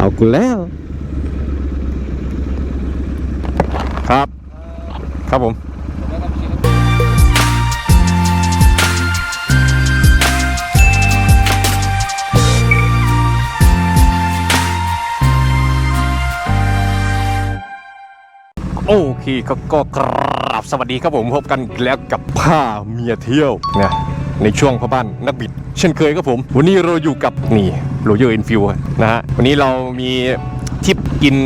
เอากูแล้ว ครับ ครับผมโอเคก็ก็กราบสวัสดีครับผมพบกันแล้วกับผ้าเมียเที่ยวนะ ในช่วงพ่อบ้านนักบิด เช่นเคยครับผม วันนี้เราอยู่กับนี่โรเยอร์อินฟิวนะฮะวันนี้เรามีทริปกิน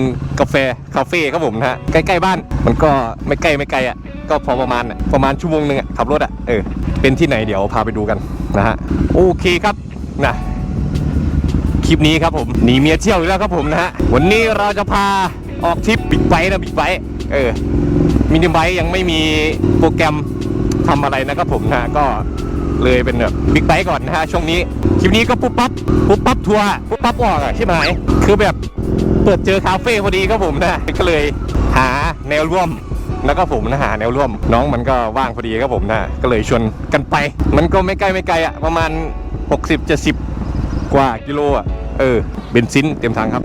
กาแฟคาเฟ่ครับผมนะฮะใกล้ๆบ้านมันก็ไม่ใกล้ไม่ไกลอะก็พอประมาณอะประมาณชั่วโมงหนึงอะขับรถอะเออเป็นที่ไหนเดี๋ยวพาไปดูกันนะฮะโอเคครับนะคลิปนี้ครับผมหนีเมียเที่ยวอีกแล้วครับผมนะฮะวันนี้เราจะพาออกทริปบิ๊กไบค์นะบิ๊กไบค์เออมินิไบค์ยังไม่มีโปรแกรมทำอะไรนะครับผมนะก็ เลยเป็นแบบบิ๊กไบค์ก่อนนะฮะช่วงนี้คลิปนี้ก็ปุ๊บปั๊บปุ๊บปั๊บทัวร์ปุ๊บปั๊บออกอะใช่ไหมคือแบบเปิดเจอคาเฟ่พอดีครับผมนะก็เลยหาแนวร่วมแล้วก็ผมนะหาแนวร่วม น้องมันก็ว่างพอดีครับผมนะก็เลยชวนกันไป มันก็ไม่ใกล้ไม่ไกลอะประมาณ 60 70 กว่ากิโลอะเออเบนซินเต็มถังครับ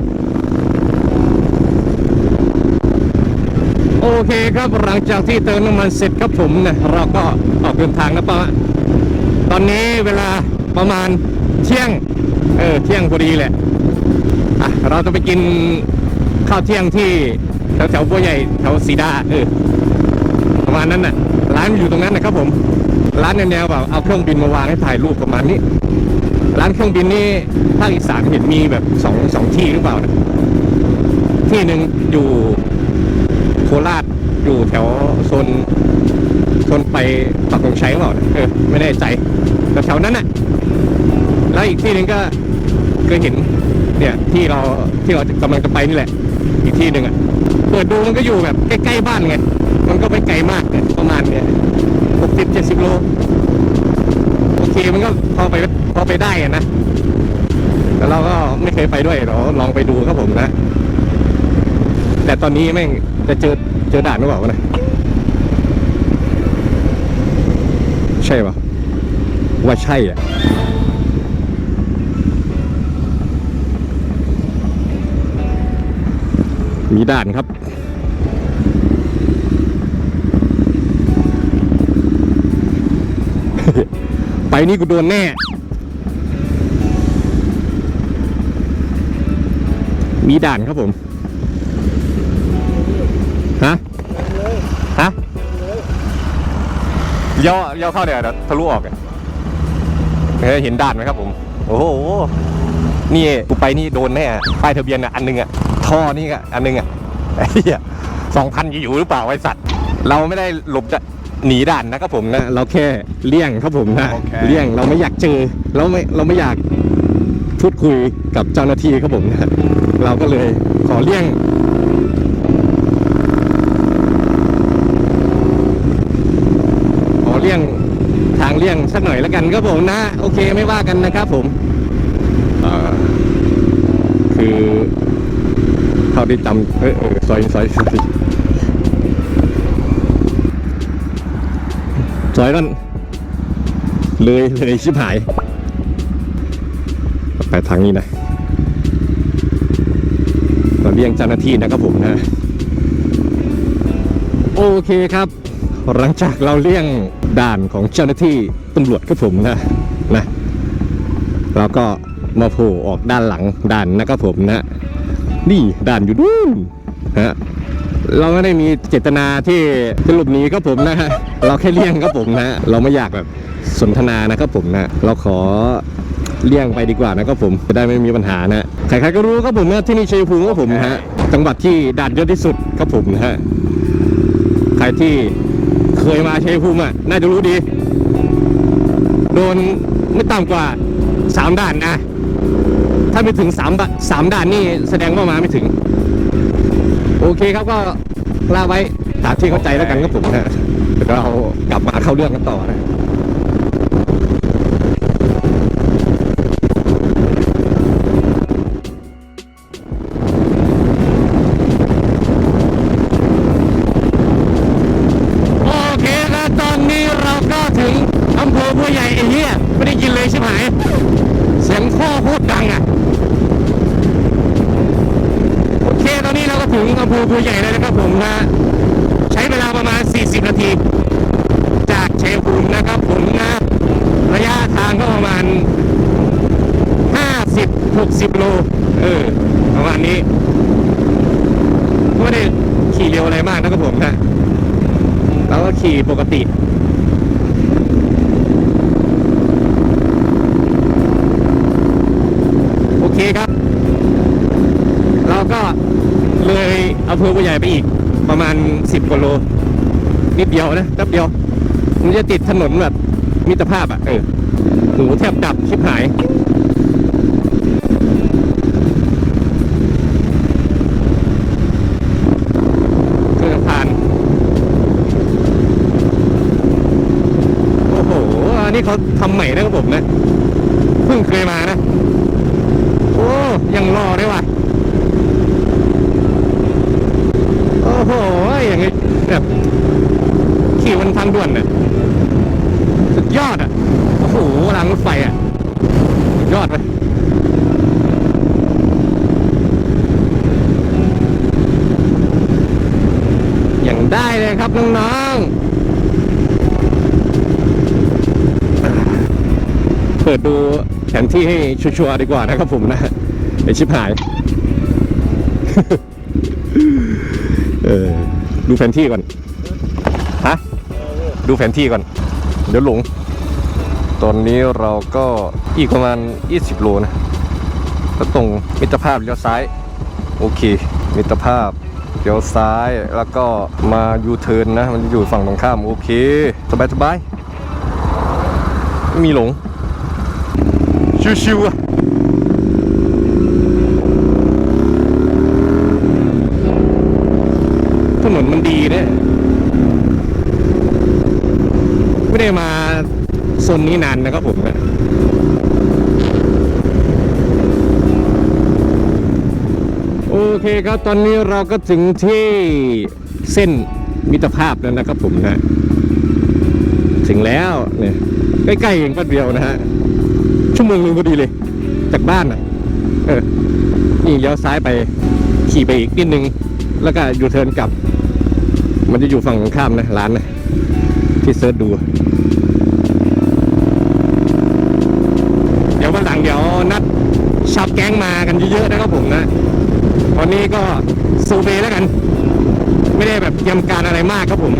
โอเคครับหลังจากที่เติมน้ำมันเสร็จครับผมนะเราก็ออกเดินทางนะป้า ตอนนี้เวลาประมาณเที่ยง เออเที่ยงพอดีแหละอะเราจะไปกินข้าวเที่ยงที่แถวแถวบัวใหญ่แถวสีดาเออประมาณนั้นน่ะ ร้านอยู่ตรงนั้นนะครับผม ร้านแนวแบบเอาเครื่องบินมาวางให้ถ่ายรูปประมาณนี้ ร้านเครื่องบินนี่ภาคอีสานเห็นมีแบบสองสองที่หรือเปล่านะที่หนึ่งอยู่โคราชอยู่แถวโซน โซนไปปักธงชัยหรอเปล่านะเออไม่แน่ใจแต่แถวนั้นน่ะ แล้วอีกที่หนึ่งก็เคยเห็น เนี่ยที่เราที่เรากำลังจะไปนี่แหละ อีกที่หนึ่งอะเปิดดูมันก็อยู่แบบใกล้ๆบ้านไงมันก็ไม่ไกลมากเนี่ยประมาณเนี่ยหกสิบเจ็ดสิบโลโอเคมันก็พอไปพอไปได้อะนะแต่เราก็ไม่เคยไปด้วยเราลองไปดูครับผมนะ แต่ตอนนี้แม่งจะเจอเจอด่านหรือเปล่าวะนะ ใช่ปะว่าใช่อะมีด่านครับ ไปนี่กูโดนแน่มีด่านครับผม ย่อย่อเข้าเนี่ยเดี๋ยวทะลุออกอะเฮ้ยเห็นด่านไหมครับผม โอ้โห นี่กูไปนี่โดนแน่ป้ายทะเบียนอะอันหนึงอะ ท่อนี่อะอันหนึงอะไอ้เหี้ยสองพันอยู่หรือเปล่าไอ้สัตว์ เราไม่ได้หลบจะหนีด่านนะครับผมนะ เราแค่เลี่ยงครับผมนะโอเคเลี่ยงเราไม่อยากเจอ เราไม่เราไม่อยากพูดคุยกับเจ้าหน้าที่ครับผมนะ เราก็เลยขอเลี่ยง ขอเลี่ยงทางเลี่ยง สักหน่อยแล้วกันครับผมนะ โอเคไม่ว่ากันนะครับผมคือเขาได้จำเออเออซอยซอยซอยซอยนั่นเลยเลยชิบหาย ไปทางนี้นะเราเลี่ยงเจ้าหน้าที่นะครับผมนะ โอเคครับ หลังจากเราเลี่ยงด่านของเจ้าหน้าที่ ตำรวจครับผมนะนะเราก็มาโผล่ออกด้านหลังด่านนะครับผมนะ นี่ด่านอยู่นู่นฮะเราไม่ได้มีเจตนาที่จะหลบหนีครับผมนะฮะเราแค่เลี่ยงครับผมนะเราไม่อยากแบบสนทนานะครับผมนะเราขอเลี่ยงไปดีกว่านะครับผมจะได้ไม่มีปัญหานะใครๆก็รู้ครับผมนะที่นี่ชัยภูมิครับผมนะฮะจังหวัดที่ด่านเยอะที่สุดครับผมนะฮะใครที่เคยมาชัยภูมิอะน่าจะรู้ดี โดนไม่ต่ำกว่าสามด่านนะ ถ้าไม่ถึงสามบะสามด่านนี่แสดงว่ามาไม่ถึง โอเคครับก็ลาไว้ตามที่เข้าใจแล้วกันครับผมนะเดี๋ยวเรากลับมาเข้าเรื่องกันต่อนะ ภอบัวใหญ่เลยนะครับผมนะใช้เวลาประมาณ 40 นาที จากชัยภูมินะครับผมนะระยะทางก็ประมาณ 50 60 โลเออประมาณนี้ก็ไม่ได้ขี่เร็วอะไรมากนะครับผมนะเราก็ขี่ปกติ โอเคครับ เราก็เลย อำเภอบัวใหญ่ไปอีกประมาณ 10กว่าโลนิดเดียวนะแป๊บเดียว มันจะติดถนนแบบมิตรภาพอะเออหูแทบดับชิบหายเกิดผ่าน โอ้โห อันนี้เขาทำใหม่นะครับผมนะ เพิ่งเคยมานะ โอ้ ยังรอได้ว่ะ โอ้โหอย่างงี้แบบขี่บนทางด่วนน่ะสุดยอดอะโอ้โหรางรถไฟอะสุดยอดเลยอย่างได้เลยครับน้องๆเปิดดูแผนที่ให้ชัวร์ๆดีกว่านะครับผมนะไอชิบหาย ดูแผนที่ก่อน ฮะ ดูแผนที่ก่อน เดี๋ยวหลง ตอนนี้เราก็อีกประมาณ 20 โลนะแล้วตรงมิตรภาพเลี้ยวซ้าย โอเค มิตรภาพเลี้ยวซ้ายแล้วก็มายูเทิร์นนะ มันอยู่ฝั่งตรงข้าม โอเค สบายสบายไม่มีหลง ชิวๆอะ ถนนมันดีเนี่ยไม่ได้มาโซ นี้นานนะครับผมนะโอเคครับตอนนี้เราก็ถึงที่เส้นมิตรภาพแล้วนะครับผมนะ ถึงแล้วเนี่ยใกล้ๆเองก็เดียวนะฮะชั่วโมงหนึงพอดีเลย จากบ้านอะเออนี่เลี้ยวซ้ายไปขี่ไปอีกนิดนึง แล้วก็ยูเทิร์นกลับ มันจะอยู่ฝั่งข้ามนะร้านนะที่เซิร์ชดู เดี๋ยววันหลังเดี๋ยวนัดชาวแก๊งมากันเยอะๆนะครับผมนะ ตอนนี้ก็ซูเบแล้วกัน ไม่ได้แบบเตรียมการอะไรมากครับผม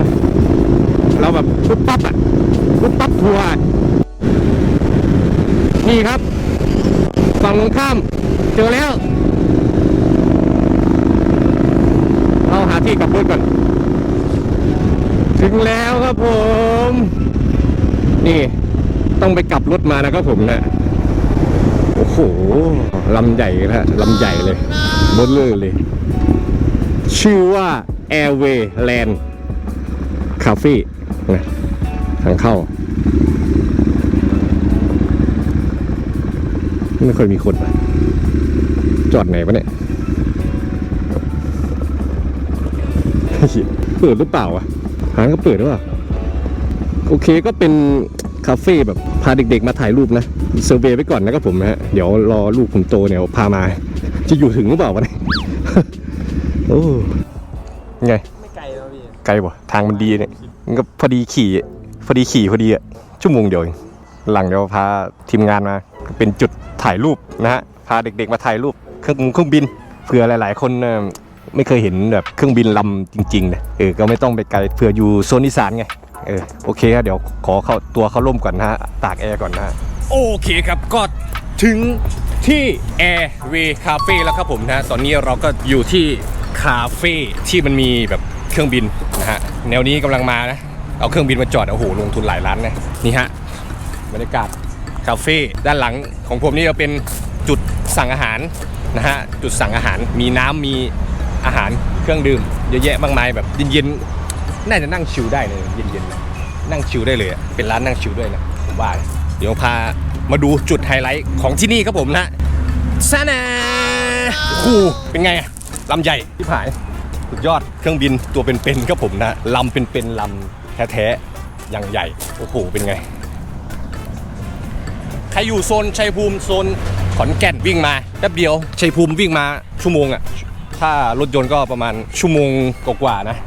เราแบบปุ๊บปั๊บอะปุ๊บปั๊บทัวร์นี่ครับฝั่งตรงข้ามเจอแล้ว เราหาที่กลับรถก่อน ถึงแล้วครับผม นี่ต้องไปกลับรถมานะครับผมนะโอ้โหลำใหญ่นะฮะลำใหญ่เลยบนเลอร์เลย ชื่อว่า Airway Land Cafe นะทางเข้า ไม่ค่อยมีคนปะจอดไหนวะเนี่ยเปิดหรือเปล่าวะร้านก็เปิดหรือเปล่า โอเคก็เป็นคาเฟ่แบบพาเด็กๆมาถ่ายรูปนะ เซอร์เวย์ไว้ก่อนนะครับผมนะฮะเดี๋ยวรอลูกผมโตเนี่ยพามา จะอยู่ถึงหรือเปล่าวะเนี่ยโอ้ไงไม่ไกลแล้วพี่ไกลบ่ทางมันดีเนี่ยมันก็พอดีขี่ พอดีขี่พอดีอะชั่วโมงเดียวเองหลังเดี๋ยวพาทีมงานมา เป็นจุดถ่ายรูปนะฮะพาเด็กๆมาถ่ายรูปเครื่องเครื่องบินเผื่อหลาย ๆ คนไม่เคยเห็นแบบเครื่องบินลำจริงๆนะเออก็ไม่ต้องไปไกลเผื่ออยู่โซนอีสานไงเออโอเคครับเดี๋ยวขอเข้าตัวเข้าร่มก่อนนะฮะตากแอร์ก่อนนะฮะ โอเคครับก็ถึงที่ Airway Cafe แล้วครับผมนะตอนนี้เราก็อยู่ที่คาเฟ่ที่มันมีแบบเครื่องบินนะฮะแนวนี้กำลังมานะ เอาเครื่องบินมาจอดโอ้โหลงทุนหลายล้านนะนี่ฮะบรรยากาศคาเฟ่ด้านหลังของผมนี่จะเป็นจุดสั่งอาหารนะฮะจุดสั่งอาหารมีน้ำมีอาหารเครื่องดื่มเยอะแยะมากมายแบบเย็นๆน่าจะนั่งชิลได้เลยเย็นๆนั่งชิลได้เลย เป็นร้านนั่งชิลด้วยนะผมว่า เดี๋ยวพามาดูจุดไฮไลท์ของที่นี่ครับผมนะซานาคูเป็นไงอะลำใหญ่ที่ผายสุดยอดเครื่องบินตัวเป็นๆครับผมนะลำเป็นๆลำแท้ๆอย่างใหญ่โอ้โหเป็นไง ใครอยู่โซนชัยภูมิโซนขอนแก่นวิ่งมาแป๊บเดียวชัยภูมิวิ่งมาชั่วโมงอะถ้ารถยนต์ก็ประมาณชั่วโมงกว่าๆนะ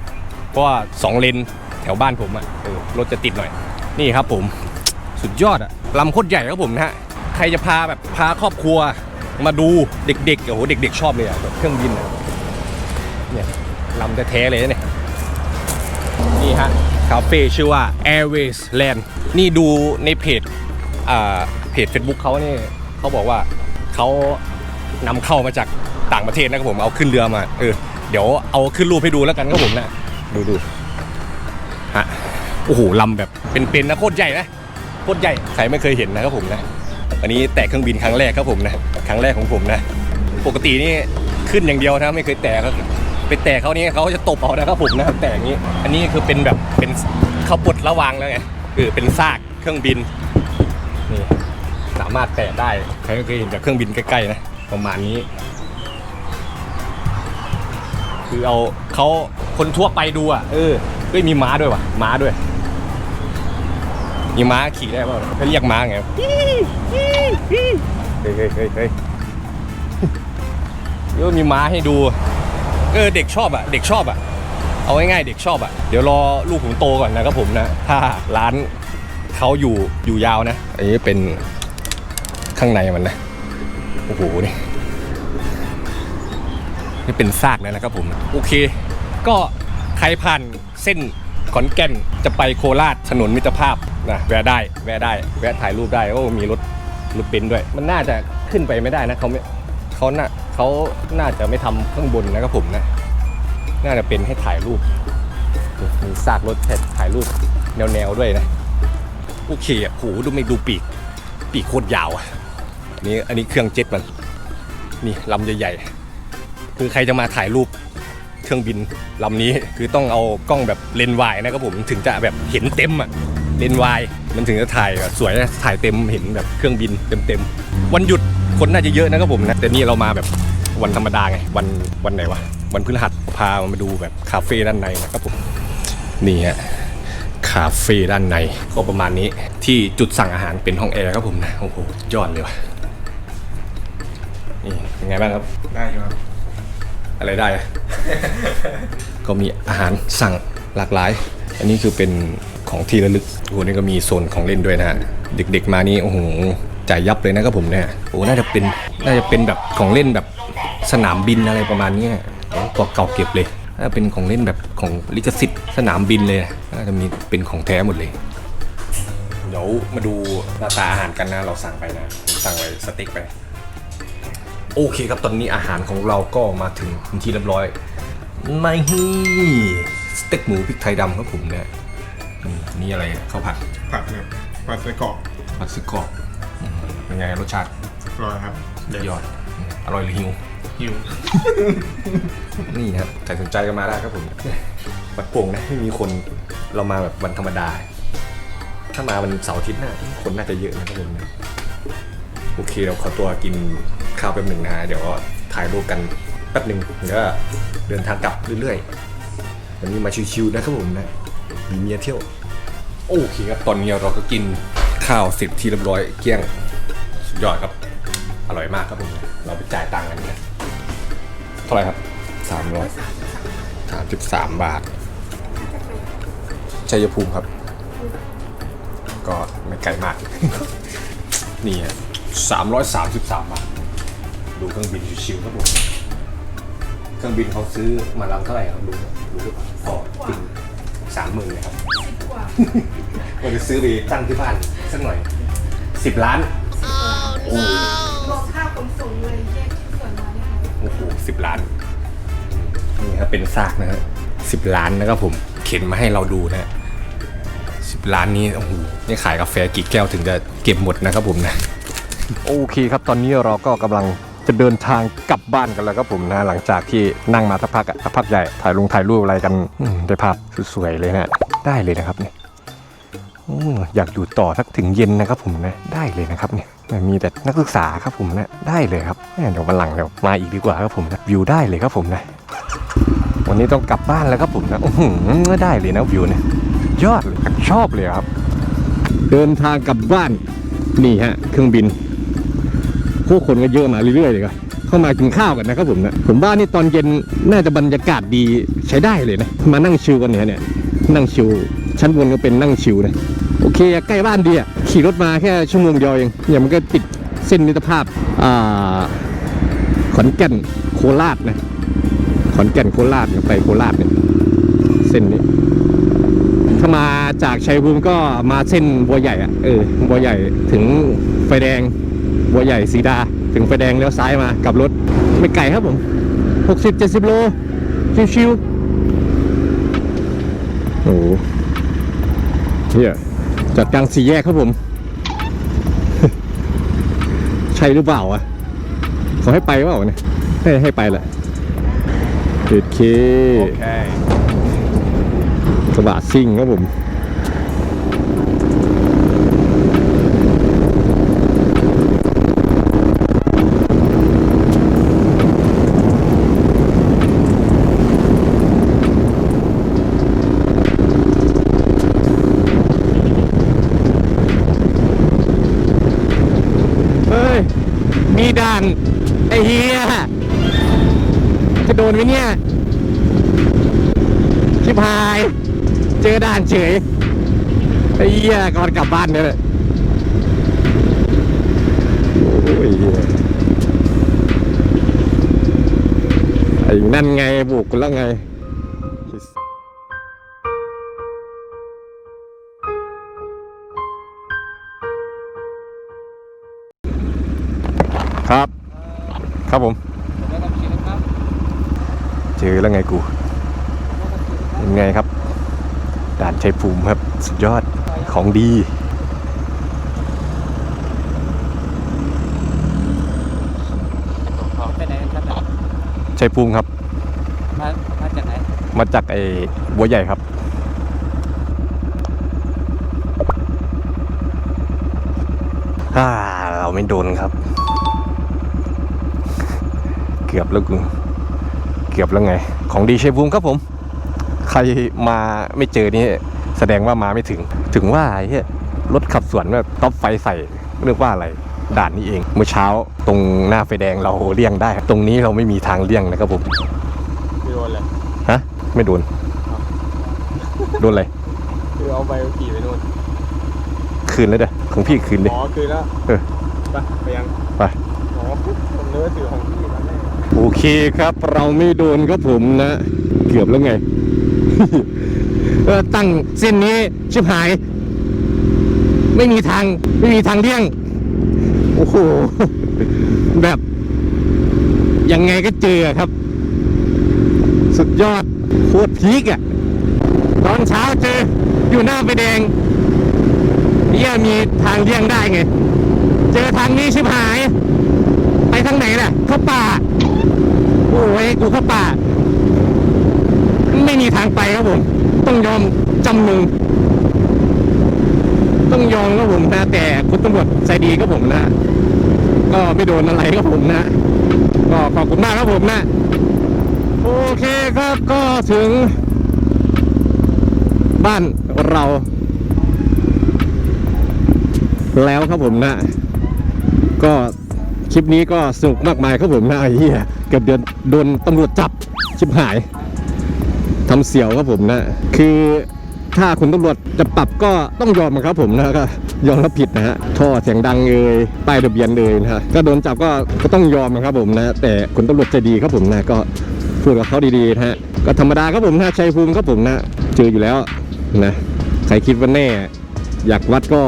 เพราะว่าสองเลนแถวบ้านผมอะออรถจะติดหน่อย นี่ครับผม สุดยอดอะลำโคตรใหญ่ครับผมนะฮะ ใครจะพาแบบพาครอบครัวมาดูเด็กๆโอ้โหเด็ก ๆ ชอบเลยอะแบบเครื่องบินอะเนี่ยลำแท้ๆเลยนะเนี่ยนี่ฮะคาเฟ่ชื่อว่า Airways Land นี่ดูในเพจอ่าเพจ Facebook เขาเนี่ยเขาบอกว่าเขานำเข้ามาจากต่างประเทศนะครับผมเอาขึ้นเรือมาเออเดี๋ยวเอาขึ้นรูปให้ดูแล้วกันครับผมนะดูดูฮะโอ้โหลำแบบเป็นๆนะโคตรใหญ่นะ โคตรใหญ่ ใครไม่เคยเห็นนะครับผมนะ อันนี้แตะเครื่องบินครั้งแรกครับผมนะ ครั้งแรกของผมนะ ปกตินี่ขึ้นอย่างเดียวนะไม่เคยแตะครับไปแตะเขานี่เขาจะตบเอานะครับผมนะแตะอย่างนี้ อันนี้คือเป็นแบบเป็นเขาปลดระวางแล้วไงคือเป็นซากเครื่องบินนี่สามารถแตะได้ใครก็เคยเห็นจากเครื่องบินใกล้ๆนะประมาณนี้ คือเอาเขาคนทั่วไปดูอะเออเฮ้ยมีม้าด้วยว่ะม้าด้วย มีม้าขี่ได้เปล่าเขาเรียกม้าไงเฮ้ยเฮ้ยเฮ้ยเฮ้ยเดี๋ยวมีม้าให้ดู เออเด็กชอบอะ เด็กชอบอะ เอาง่ายๆเด็กชอบอะ เดี๋ยวรอลูกผมโตก่อนนะครับผมนะ ถ้าร้านเขาอยู่อยู่ยาวนะ อันนี้เป็นข้างในมันนะ โอ้โหนี่นี่เป็นซากแล้วนะครับผม โอเค ก็ใครผ่านเส้นขอนแก่นจะไปโคราชถนนมิตรภาพ นะแวะได้แวะได้แวะถ่ายรูปได้โอ้มีรถรถเบนซ์ด้วย มันน่าจะขึ้นไปไม่ได้นะเขาไม่เขาน่าเขาน่าจะไม่ทำข้างบนนะครับผมนะน่าจะเป็นให้ถ่ายรูปมีซากรถถ่ายรูปแนวๆด้วยนะโอเคอะโหดูไม่ดูปีก ปีกโคตรยาวอะอันนี้อันนี้เครื่องเจ็ตมันนี่ลำใหญ่ๆคือใครจะมาถ่ายรูปเครื่องบินลำนี้คือต้องเอากล้องแบบเลนส์วายนะครับผมถึงจะแบบเห็นเต็มอะ เลนส์วายมันถึงจะถ่ายแบบสวยนะถ่ายเต็มเห็นแบบเครื่องบินเต็มๆวันหยุดคนน่าจะเยอะนะครับผมนะแต่นี่เรามาแบบวันธรรมดาไงวันวันไหนวะวันพฤหัสพามาดูแบบคาเฟ่ด้านในนะครับผมนี่ฮะคาเฟ่ด้านในก็ประมาณนี้ที่จุดสั่งอาหารเป็นห้องแอร์ครับผมนะโอ้โหยอดเลยว่ะนี่เป็นไงบ้างครับได้ครับ อะไรได้อะก็มีอาหารสั่งหลากหลาย อันนี้คือเป็น ของที่ระลึกโอ้โหนี่ก็มีโซนของเล่นด้วยนะฮะเด็กๆมานี่โอ้โหจ่ายยับเลยนะครับผมเนี่ยโอ้น่าจะเป็นน่าจะเป็นแบบของเล่นแบบสนามบินอะไรประมาณนี้ยโอ้ตัวเก่าเก็บเลยน่าจะเป็นของเล่นแบบของลิขสิทธิ์สนามบินเลยน่าจะมีเป็นของแท้หมดเลยเดี๋ยวมาดูหน้าตาอาหารกันนะเราสั่งไปนะสั่งไปสเต็กไปโอเคครับตอนนี้อาหารของเราก็มาถึงเป็นที่เรียบร้อยไม่ฮีสเต็กหมูพริกไทยดำครับผมเนี่ย อืมนี่อะไรอะข้าวผัดผัดครับผัดไส้กรอกผัดซึกกรอบอืมเป็นไงรสชาติอร่อยครับเด็ดยอดอืมอร่อยหรือหิว หิวนี่ครับใครสนใจก็มาได้ครับผมวัดโป่งนะไม่มีคนเรามาแบบวันธรรมดา ถ้ามาวันเสาร์อาทิตย์หน้าคนน่าจะเยอะนะครับผมนะโอเคเราขอตัวกินข้าวแป๊บหนึ่งนะฮะเดี๋ยวถ่ายรูปกันแป๊บหนึ่งเดี๋ยวก็เดินทางกลับเรื่อยๆวันนี้มาชิวๆนะครับผมนะ มีเมียเที่ยว โอเคครับ ตอนนี้เราก็กินข้าวเสร็จที่เรียบร้อยเกลี้ยง สุดยอดครับ อร่อยมากครับผม เราไปจ่ายตังค์กันนะเท่าไหร่ครับสามร้อยสามสิบสามบาท ชัยภูมิครับ ก็ไม่ไกลมาก นี่สามร้อยสามสิบสามบาท ดูเครื่องบินชิวๆครับผม เครื่องบินเขาซื้อมาลำเท่าไหร่ครับดูดูหรือเปล่าพอจริง สามหมื่นเลยครับว่าจะซื้อไปตั้งที่บ้านสักหน่อยสิบล้าน โอ้บอกค่าขนส่งเลยแยกชิ้นส่วนมาเนี่ยค่ะโอ้โหสิบล้าน นี่ครับเป็นซากนะฮะสิบล้านนะครับผม เข็นมาให้เราดูนะสิบล้านนี้ โอ้โห นี่ขายกาแฟกี่แก้วถึงจะเก็บหมดนะครับผมนะ โอเคครับ ตอนนี้เราก็กำลัง จะเดินทางกลับบ้านกันแล้วครับผมนะหลังจากที่นั่งมาสักพักอะสักพักใหญ่ถ่ายลงถ่ายรูปอะไรกันอืมได้ภาพสวยๆเลยนะได้เลยนะครับเนี่ยอืมอยากอยู่ต่อสักถึงเย็นนะครับผมนะได้เลยนะครับเนี่ยมีแต่นักศึกษาครับผมนะได้เลยครับแม่เดี๋ยววันหลังเดี๋ยวมาอีกดีกว่าครับผมนะวิวได้เลยครับผมนะวันนี้ต้องกลับบ้านแล้วครับผมนะอื้อหือได้เลยนะวิวเนี่ยยอดเลยชอบเลยครับ เดินทางกลับบ้านนี่ฮะเครื่องบิน พวกคนก็เยอะมาเรื่อยๆเลยครับเข้ามากินข้าวกันนะครับผมนะผมว่านี่ตอนเย็นน่าจะบรรยากาศดีใช้ได้เลยนะมานั่งชิลกันเนี่ยเนี่ยนั่งชิลชั้นบนก็เป็นนั่งชิลนะโอเคใกล้บ้านดีอะขี่รถมาแค่ชั่วโมงเดียวเองเนี่ยมันก็ติดเส้นมิตรภาพอ่าขอนแก่นโคราชนะขอนแก่นโคราชไปโคราชเนี่ยเส้นนี้ถ้ามาจากชัยภูมิก็มาเส้นบัวใหญ่อะเออบัวใหญ่ถึงไฟแดง บัวใหญ่สีดา ถึงไฟแดงเลี้ยวซ้ายมากลับรถ ไม่ไกลครับผมหกสิบเจ็ดสิบโล ชิวๆโอ้โหเฮียจัดกลางสี่แยกครับผม ใช่หรือเปล่าอะเขาให้ไปเปล่าเนี่ยให้ให้ไปแหละโอเคกระบะซิ่งครับผม จะโดนไหมเนี่ยชิบหาย เจอด่านเฉยไอ้เหี้ยก่อนกลับบ้านเนี่ยแหละโอ้ยไอ้นั่นไงบุกแล้วไงครับ ครับผม เจอแล้วไงกูเป็นไงครับ ด่านชัยภูมิครับ สุดยอดของดีของไปไหนครับเนี่ยชัยภูมิครับ มามาจากไหน มาจากไอ้บัวใหญ่ครับอ่าเราไม่โดนครับ เกือบแล้วกู เกือบแล้วไง ของดีชัยภูมิครับผม ใครมาไม่เจอนี่แสดงว่ามาไม่ถึง ถึงว่าไอ้เหี้ยรถขับสวนแบบต๊อปไฟใส่เรียกว่าอะไรด่านนี้เอง เมื่อเช้าตรงหน้าไฟแดงเราเลี่ยงได้ครับตรงนี้เราไม่มีทางเลี่ยงนะครับผมคือโดนเลยฮะ ไม่โดน โดนอะไรคือเอาไปขี่ไปนู่นคืนแล้วเด้อของพี่คืนดิอ๋อคือแล้วเออไปไปยังไปอ๋อผมนึกว่าถือของพี่ตอนแรก โอเคครับ เราไม่โดนครับผมนะ เกือบแล้วไง เออตั้งเส้นนี้ชิบหาย ไม่มีทาง ไม่มีทางเลี่ยง โอ้โห แบบ ยังไงก็เจอครับ สุดยอด โคตรพีกอะ่ะ ตอนเช้าเจอ อยู่หน้าไฟแดงเนี่ยมีทางเลี่ยงได้ไง เจอทางนี้ชิบหาย ไปทางไหนล่ะ เข้าป่า โอ้ย กูเข้าป่า ไม่มีทางไปครับผม ต้องยอมจำนนต้องยอมครับผมนะแต่คุณตำรวจใจดีครับผมนะ ก็ไม่โดนอะไรครับผมนะ ก็ขอบคุณมากครับผมนะ โอเคครับก็ถึง บ้านเรา แล้วครับผมนะ ก็คลิปนี้ก็สนุกมากมายครับผมนะไอ้เหี้ย เกือบเดือนโดนตำรวจจับชิบหายทำเสียวครับผมนะ คือถ้าคุณตำรวจจะปรับก็ต้องยอมครับผมนะก็ยอมรับผิดนะฮะท่อเสียงดังเอ่ยป้ายทะเบียนเลยนะฮะก็โดนจับก็ก็ต้องยอมนะครับผมนะแต่คุณตำรวจใจดีครับผมนะก็พูดกับเขาดีๆนะฮะก็ธรรมดาครับผมนะชัยภูมิครับผมนะเจออยู่แล้วนะใครคิดว่าแน่ อยากวัดก็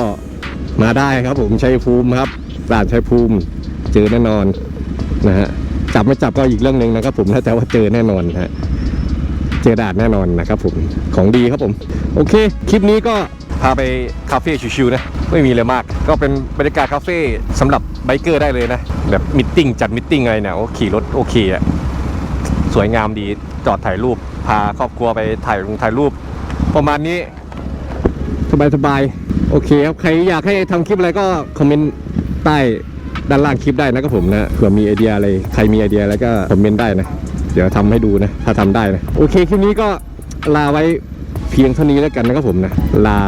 มาได้ครับผมชัยภูมิครับด่านชัยภูมิเจอแน่นอนนะฮะ จับไม่จับก็อีกเรื่องหนึ่งนะครับ ผมแต่ว่าเจอแน่นอนฮะเจอด่านแน่นอนนะครับผมของดีครับผม โอเค คลิปนี้ก็พาไปคาเฟ่ชิวๆนะไม่มีอะไรมาก ก็เป็นบรรยากาศคาเฟ่สำหรับไบเกอร์ได้เลยนะ แบบมิทติ้งจัดมิทติ้งอะไรเนี่ยโอ้ขี่รถโอเคอะสวยงามดีจอดถ่ายรูป พาครอบครัวไปถ่ายลงถ่ายรูป ประมาณนี้ สบายๆโอเคครับ ใครอยากให้ทำคลิปอะไรก็คอมเมนต์ใต้ ด้านล่างคลิปได้นะครับผมนะเผื่อมีไอเดียอะไรใครมีไอเดียอะไรก็คอมเมนต์ได้นะ เดี๋ยวทำให้ดูนะ ถ้าทำได้นะ โอเคคลิปนี้ก็ลาไว้เพียงเท่านี้แล้วกันนะครับผมนะ ลา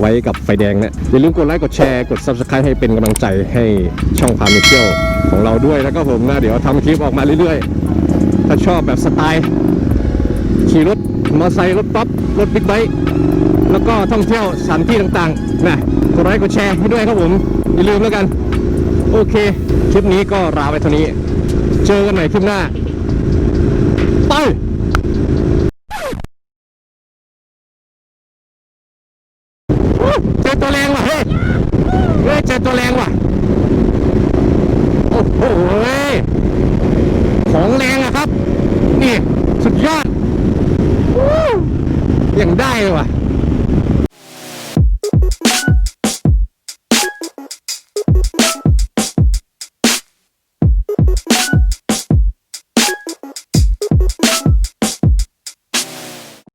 ไว้กับไฟแดงนะอย่าลืมกดไลค์กดแชร์กด subscribe ให้เป็นกำลังใจให้ช่องพามิเที่ยวของเราด้วยแล้วก็ผมนะเดี๋ยวทำคลิปออกมาเรื่อยๆ ถ้าชอบแบบสไตล์ ขี่รถมอเตอร์ไซค์รถป๊อปรถบิ๊กไบค์แล้วก็ท่องเที่ยวสถานที่ต่างๆนะกดไลค์กดแชร์ให้ด้วยครับผม อย่าลืมแล้วกัน โอเค คลิปนี้ก็ลาไปเท่านี้ เจอกันใหม่คลิปหน้า ไป